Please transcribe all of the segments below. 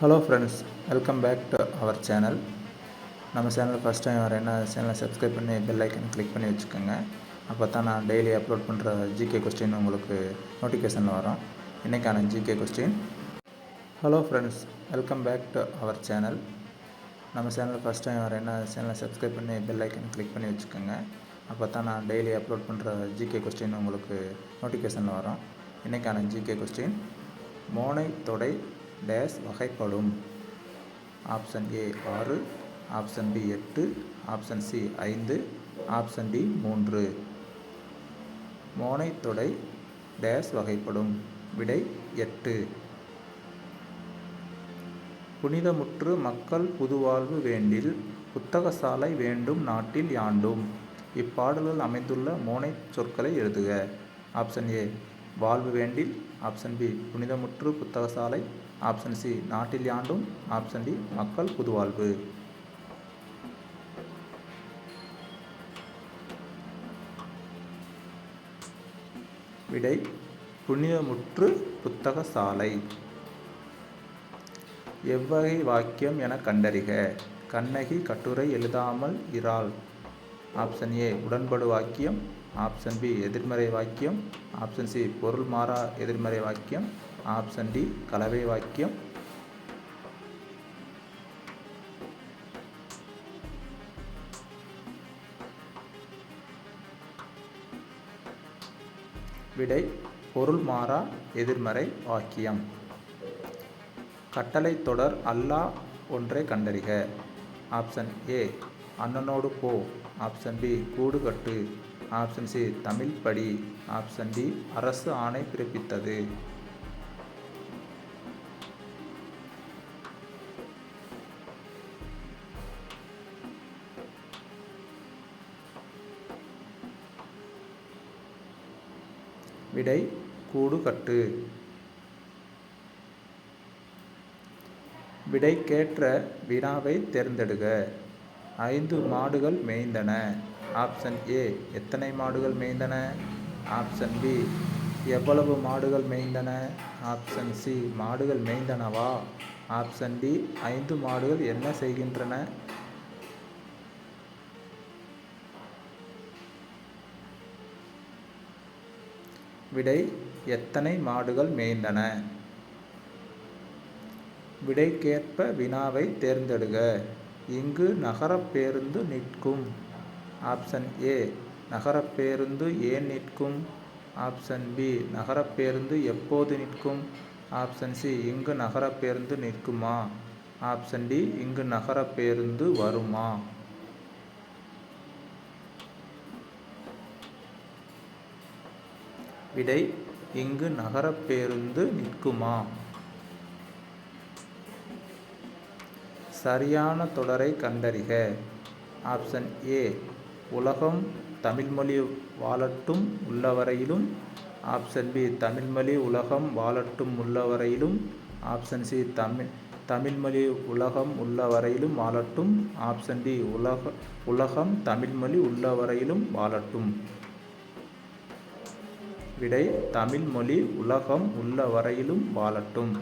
Hello friends welcome back to our channel நம்ம channel first time வரேன்னா சேனலை subscribe பண்ணி பெல் ஐக்கன் கிளிக் பண்ணி வச்சுக்கோங்க. அப்போ தான் நான் டெய்லி அப்லோட் பண்ணுற ஜிகே கொஸ்டின் உங்களுக்கு நோட்டிஃபிகேஷனில் வரும். இன்றைக்கான GK question hello friends welcome back to our channel நம்ம சேனல் ஃபஸ்ட் டைம் வரேன்னா சேனலை சப்ஸ்கிரைப் பண்ணி பெல் ஐக்கன் கிளிக் பண்ணி வச்சுக்கோங்க. அப்போ தான் நான் டெய்லி அப்லோட் பண்ணுற ஜிகே கொஸ்டின் உங்களுக்கு நோட்டிஃபிகேஷனில் வரும். இன்றைக்கான ஜிகே கொஸ்டின் மோனை தொடை டேஸ் வகைப்படும். ஆப்ஷன் ஏ ஆறு ஆப்ஷன் பி எட்டு ஆப்ஷன் சி ஐந்து ஆப்ஷன் டி மூன்று. மோனை தொடை டேஸ் வகைப்படும். விடை எட்டு. புனிதமுற்று மக்கள் புதுவாழ்வு வேண்டில் புத்தகசாலை வேண்டும் நாட்டில் யாண்டும். இப்பாடலில் அமைந்துள்ள மோனை சொற்களை எழுதுக. ஆப்ஷன் ஏ வாழ்வு வேண்டில். ஆப்ஷன் பி புனிதமுற்று புத்தகசாலை. ஆப்ஷன் சி நாட்டில் யாண்டும். ஆப்ஷன் டி மக்கள் புதுவாழ்வு. விடை புனிதமுற்று புத்தகசாலை எவ்வகை வாக்கியம் என கண்டறிக. கண்ணகி கட்டுரை எழுதாமல் இறால். ஆப்ஷன் ஏ உடன்படு வாக்கியம். ஆப்ஷன் பி எதிர்மறை வாக்கியம். ஆப்ஷன் சி பொருள் மாறா எதிர்மறை வாக்கியம். ஆப்ஷன் டி கலவை வாக்கியம். விடை பொருள் மாறா எதிர்மறை வாக்கியம். கட்டளை தொடர் அல்லா ஒன்றை கண்டறிக. ஆப்ஷன் ஏ அண்ணனோடு போ. ஆப்ஷன் பி கூடு கட்டு ஆப்ஷன் சி தமிழ் படி. ஆப்ஷன் டி அரசு ஆணை பிறப்பித்தது. விடை கூடு கட்டு விடைக்கேற்ற வினாவை தேர்ந்தெடுக. ஐந்து மாடுகள் மேய்ந்தன. ஆப்ஷன் ஏ எத்தனை மாடுகள் மேய்ந்தன? ஆப்ஷன் பி எவ்வளவு மாடுகள் மேய்ந்தன? ஆப்ஷன் சி மாடுகள் மேய்ந்தனவா? ஆப்ஷன் டி ஐந்து மாடுகள் என்ன செய்கின்றன? விடை எத்தனை மாடுகள் மேய்ந்தன? விடைக்கேற்ப வினாவை தேர்ந்தெடுக. இங்கு நகரப் பேருந்து நிற்கும். ஆப்ஷன் ஏ நகரப் பேருந்து ஏன் நிற்கும்? ஆப்ஷன் பி நகரப் பேருந்து எப்போது நிற்கும்? ஆப்ஷன் சி இங்கு நகரப் பேருந்து நிற்குமா? ஆப்ஷன் டி இங்கு நகரப் பேருந்து வருமா? விடை இங்கு நகரப் பேருந்து நிற்குமா? சரியான தொடரை கண்டறிக. ஆப்ஷன் ஏ உலகம் தமிழ்மொழி வாழட்டும் உள்ளவரையிலும். ஆப்ஷன் பி தமிழ்மொழி உலகம் வாழட்டும் உள்ளவரையிலும். ஆப்ஷன் சி தமிழ் தமிழ்மொழி உலகம் உள்ளவரையிலும் வாழட்டும். ஆப்ஷன் டி உலக உலகம் தமிழ்மொழி உள்ளவரையிலும் வாழட்டும். விடை தமிழ் மொழி உலகம் உள்ள வரையிலும் வாழட்டும்.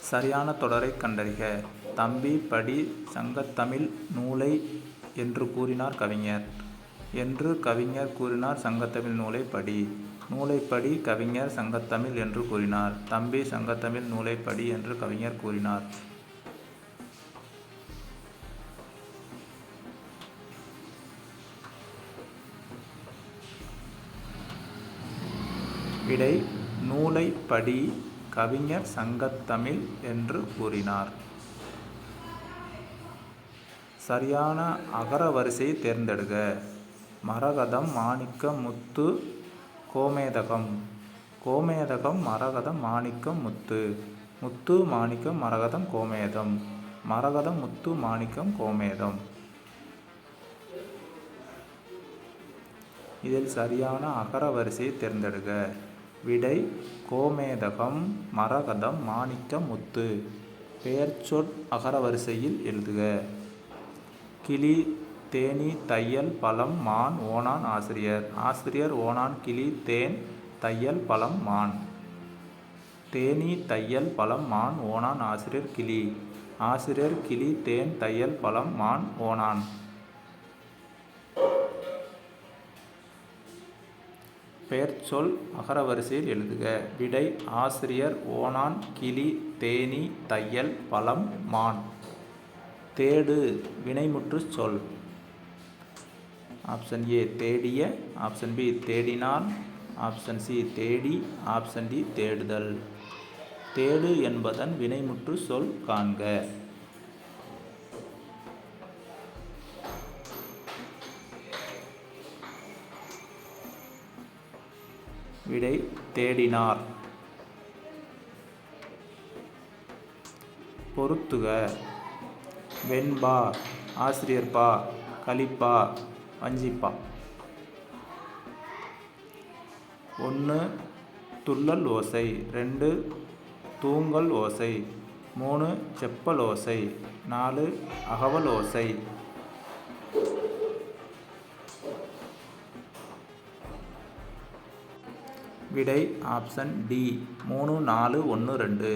சரியான தொடரை கண்டறிக. தம்பி படி சங்கத்தமிழ் நூலை என்று கூறினார் கவிஞர். என்று கவிஞர் கூறினார் சங்கத்தமிழ் நூலை படி. நூலைப்படி கவிஞர் சங்கத்தமிழ் என்று கூறினார். தம்பி சங்கத்தமிழ் நூலைப்படி என்று கவிஞர் கூறினார். பிடை நூலை படி கவிஞர் சங்கத்தமிழ் என்று கூறினார். சரியான அகர வரிசையை தேர்ந்தெடுக. மரகதம் மாணிக்கம் முத்து கோமேதகம். கோமேதகம் மரகதம் மாணிக்கம் முத்து. முத்து மாணிக்கம் மரகதம் கோமேதம். மரகதம் முத்து மாணிக்கம் கோமேதம். இதில் சரியான அகர வரிசையை தேர்ந்தெடுக. விடை கோமேதகம் மரகதம் மாணிக்க முத்து பெயர்ச்சொற் அகரவரிசையில் எழுதுக. கிளி தேனி தையல் பழம் மான் ஓணான் ஆசிரியர். ஆசிரியர் ஓணான் கிளி தேன் தையல் பழம் மான். தேனி தையல் பழம் மான் ஓணான் ஆசிரியர் கிளி. ஆசிரியர் கிளி தேன் தையல் பழம் மான் ஓணான். பெயர்ச்சொல் அகரவரிசையில் எழுதுக. விடை ஆசிரியர் ஓணான் கிளி தேனீ தையல் பழம் மான். தேடு வினைமுற்றுச் சொல். ஆப்ஷன் ஏ தேடிய. ஆப்ஷன் பி தேடினான். ஆப்ஷன் சி தேடி. ஆப்ஷன் டி தேடுதல். தேடு என்பதன் வினைமுற்று சொல் காண்க. விடை தேடினார். பொருத்துக வெண்பா ஆசிரியர்பா கலிப்பா வஞ்சிப்பா. ஒன்று துள்ளல் ஓசை. ரெண்டு தூங்கல் ஓசை. மூணு செப்பல் ஓசை. நாலு அகவல் ஓசை. விடை ஆப்ஷன் டி. மூணு நாலு ஒன்று ரெண்டு.